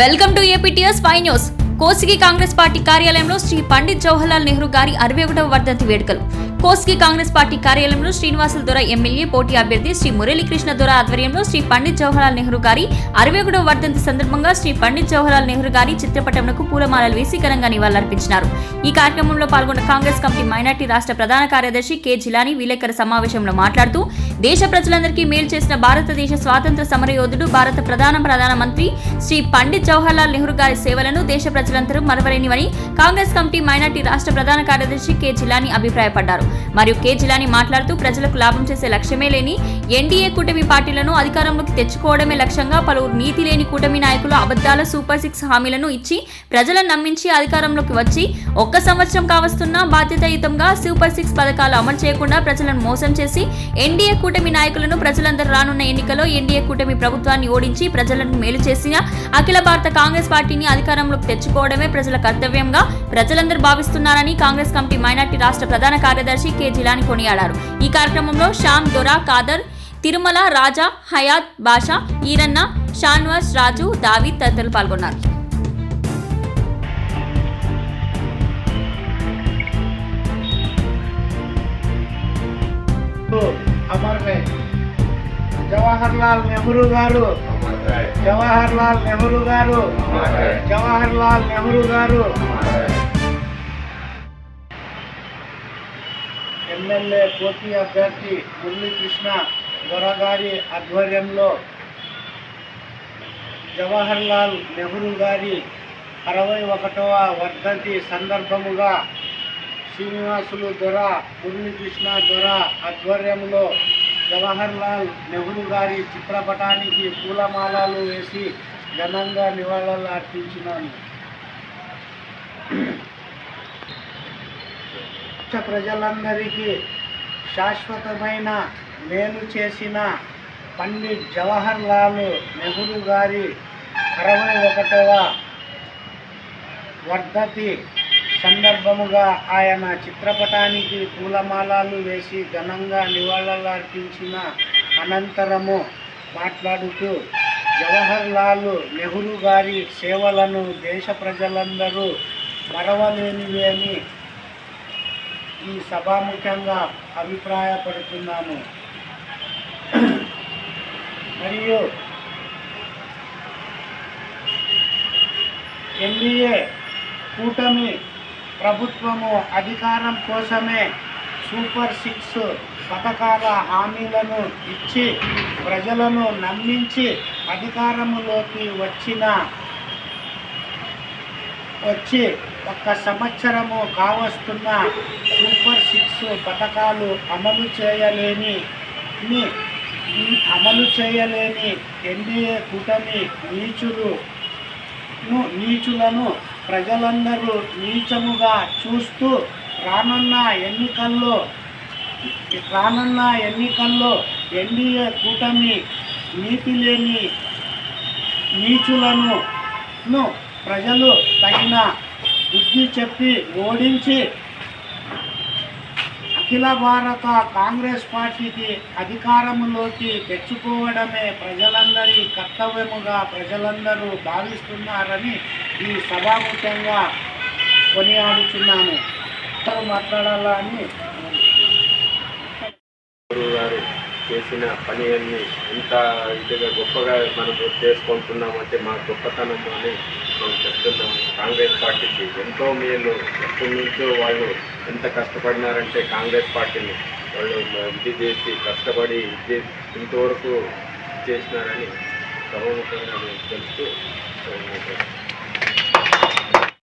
welcome to APTS five news Kosigi Congress party కార్యాలయంలో శ్రీ పండిత్ జవహర్లాల్ నెహ్రూ గారి అరవై ఒకటవ వర్ధంతి వేడుకలు. కోసిగి కాంగ్రెస్ పార్టీ కార్యాలయంలో శ్రీనివాసుల దొర ఎమ్మెల్యే పోటీ అభ్యర్థి శ్రీ మురళీకృష్ణ దొర ఆధ్వర్యంలో శ్రీ పండిత్ జవహర్లాల్ నెహ్రూ గారి అరవై ఒకటవ వర్ధంతి సందర్భంగా శ్రీ పండిత్ జవహర్లాల్ నెహ్రూ గారి చిత్రపటంకు పూలమాలలు వేసి ఘనంగా నివాళులర్పించినారు. ఈ కార్యక్రమంలో పాల్గొన్న కాంగ్రెస్ కమిటీ మైనార్టీ రాష్ట్ర ప్రధాన కార్యదర్శి కె జిలాని విలేకరు సమావేశంలో మాట్లాడుతూ దేశ ప్రజలందరికీ మేలు చేసిన భారతదేశ స్వాతంత్ర సమరయోధుడు భారత ప్రధాన ప్రధానమంత్రి శ్రీ పండిత్ జవహర్లాల్ నెహ్రూ గారి సేవలను దేశ ప్రజలందరూ మరవలేనివని కాంగ్రెస్ కమిటీ మైనార్టీ రాష్ట్ర ప్రధాన కార్యదర్శి కె జిలాని అభిప్రాయపడ్డారు. మరియు కె జిలాని మాట్లాడుతూ ప్రజలకు లాభం చేసే లక్ష్యమే లేని ఎన్డీఏ కూటమి పార్టీలను అధికారంలోకి తెచ్చుకోవడమే లక్ష్యంగా పలువురు నీతి లేని కూటమి నాయకులు అబద్దాల సూపర్ సిక్స్ హామీలను ఇచ్చి ప్రజలను నమ్మించి అధికారంలోకి వచ్చి ఒక్క సంవత్సరం కావస్తున్నా బాధ్యతాయుతంగా సూపర్ సిక్స్ పథకాలు అమలు చేయకుండా ప్రజలను మోసం చేసి ఎన్డీఏ కూటమి నాయకులను ప్రజలందరూ రానున్న ఎన్నికల్లో ఎన్డీఏ కూటమి ప్రభుత్వాన్ని ఓడించి ప్రజలను మేలు చేసిన అఖిల భారత కాంగ్రెస్ పార్టీని అధికారంలోకి చేసుకోవడమే ప్రజల కర్తవ్యంగా ప్రజలందరూ భావిస్తున్నారని కాంగ్రెస్ కమిటీ మైనార్టీ రాష్ట్ర ప్రధాన కార్యదర్శి కె జిలాని కొనియాడారు ఈ కార్యక్రమంలో శ్యామ్ దొరా కాదర్ తిరుమల రాజా హయాత్ బాషా ఈరన్న షాన్వాస్ రాజు దావీద్ తదితరులు పాల్గొన్నారు Oh. జవహర్ లాల్ నెహ్రూ గారు. జవహర్ లాల్ నెహ్రూ గారు. జవహర్ లాల్ నెహ్రూ గారు. ఎమ్మెల్యే పోటీ అభ్యర్థి మురళీకృష్ణ దొరగారి ఆధ్వర్యంలో జవహర్ లాల్ నెహ్రూ గారి అరవై ఒకటవ వర్ధంతి సందర్భముగా శ్రీనివాసులు దొర మురళీకృష్ణ దొర ఆధ్వర్యంలో జవహర్ లాల్ నెహ్రూ గారి చిత్రపటానికి పూలమాలలు వేసి ఘనంగా నివాళులు అర్పించినాను. ప్రజలందరికీ శాశ్వతమైన మేలు చేసిన పండిట్ జవహర్ లాల్ నెహ్రూ గారి అరవై ఒకటవ వర్ధతి సందర్భముగా ఆయన చిత్రపటానికి పూలమాలలు వేసి ఘనంగా నివాళులు అర్పించిన అనంతరము మాట్లాడుతూ జవహర్ లాల్ నెహ్రూ గారి సేవలను దేశ ప్రజలందరూ మరవలేనివేని ఈ సభాముఖ్యంగా అభిప్రాయపడుతున్నాము మరియు ఎన్డీఏ కూటమి ప్రభుత్వము అధికారం కోసమే సూపర్ సిక్స్ పథకాల హామీలను ఇచ్చి ప్రజలను నమ్మించి అధికారములోకి వచ్చిన వచ్చి ఒక్క సంవత్సరము కావస్తున్న సూపర్ సిక్స్ పథకాలు అమలు చేయలేని అమలు చేయలేని ఎన్డీఏ కూటమి నీచులు ను నీచులను ప్రజలందరూ నీచముగా చూస్తూ రానున్న ఎన్నికల్లో రానున్న ఎన్నికల్లో ఎన్డీఏ కూటమి నీతి లేని నీచులను ప్రజలు తగిన బుద్ధి చెప్పి ఓడించి అఖిల భారత కాంగ్రెస్ పార్టీకి అధికారంలోకి తెచ్చుకోవడమే ప్రజలందరి కర్తవ్యముగా ప్రజలందరూ భావిస్తున్నారని ఈ సభాముఖ్యంగా కొనియాడుచున్నాను. మాట్లాడాలని మాట్లాడాలా అని గురువు గారు చేసిన పని అన్ని ఎంత ఇదిగా గొప్పగా మనం చేసుకుంటున్నామంటే మా గొప్పతనం అని మనం చెప్తున్నాము కాంగ్రెస్ పార్టీకి ఎంతో మేలు. ఎప్పటి నుంచో వాళ్ళు ఎంత కష్టపడినారంటే కాంగ్రెస్ పార్టీని. వాళ్ళు ఇది చేసి కష్టపడి ఇది ఇంతవరకు చేసినారని సర్వముఖంగా మేము తెలుస్తూ